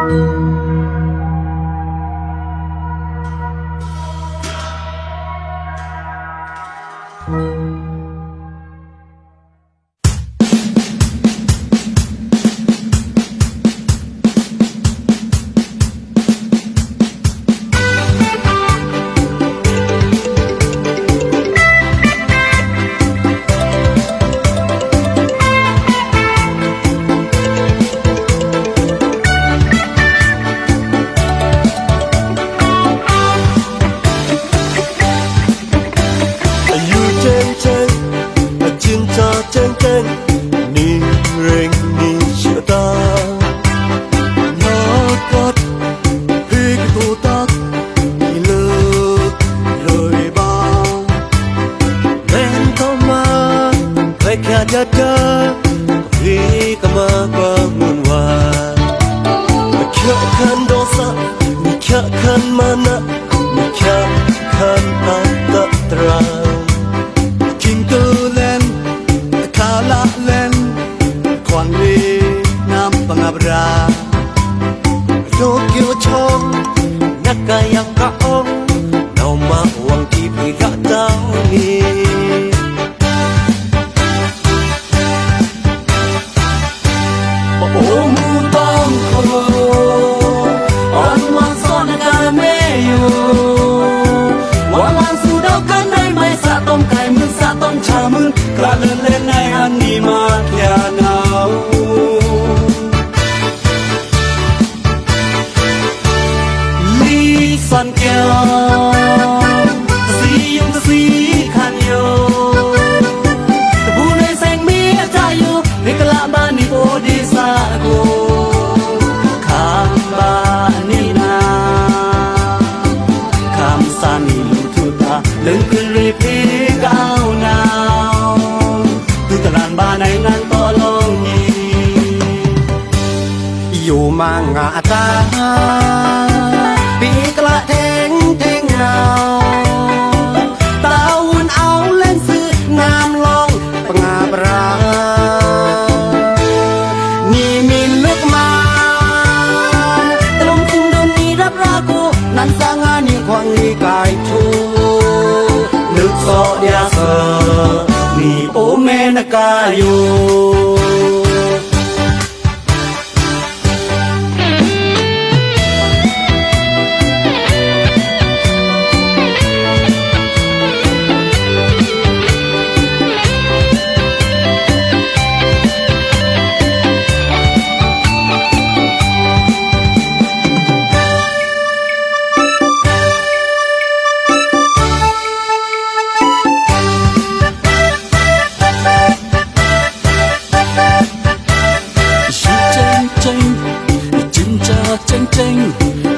thank you Kami kama pamunwa Mekyakkan dosa Mekyakkan mana Mekyakkan tak terang ขึอนรีพีก้าวนาวดูตลาดบ้านในนั้นต่อลงนี้ อยู่มางอาตา ปีกละเทงเทงเงาตาวุ่นเอาเล่นซื้องามลองปงาบรานี่มีลึกมา ตลมคุงดนนี้รับรากู นั้นสางานี่ควงนี่กา有。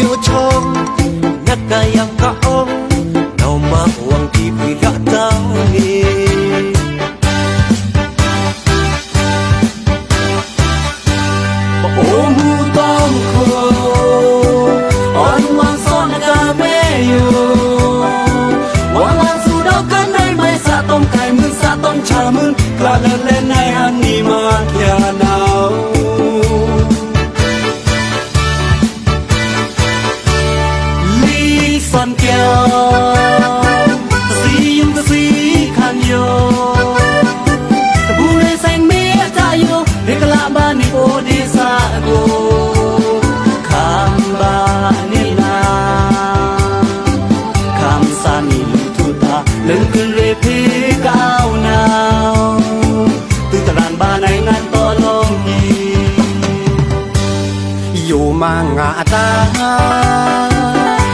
Yuchong Nagkayang kaong Now makuang di pirataoni Maumutang ko Ay manson na kameyo Walang sudaw ka na may satong kay mun satong chamun Klalan lenay มางาตา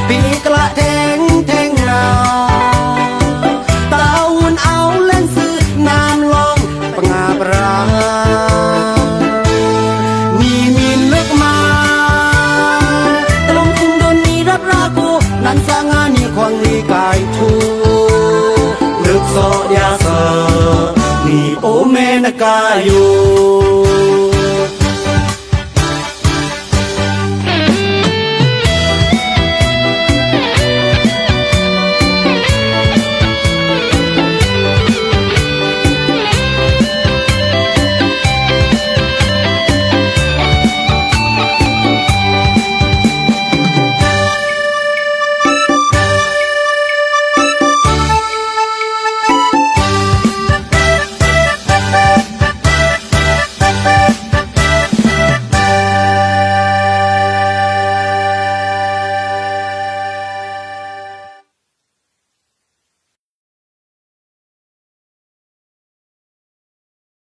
ปีกระแทงแทงนาตาวนเอาเล่นซื้อน้ำลองปงาปรามีมีลึกมา ตลงคุ้มโดนนีรับรากู นั้นสางานีความลีกายทูลึกซอยาเซอมีโอเมนกาอยู่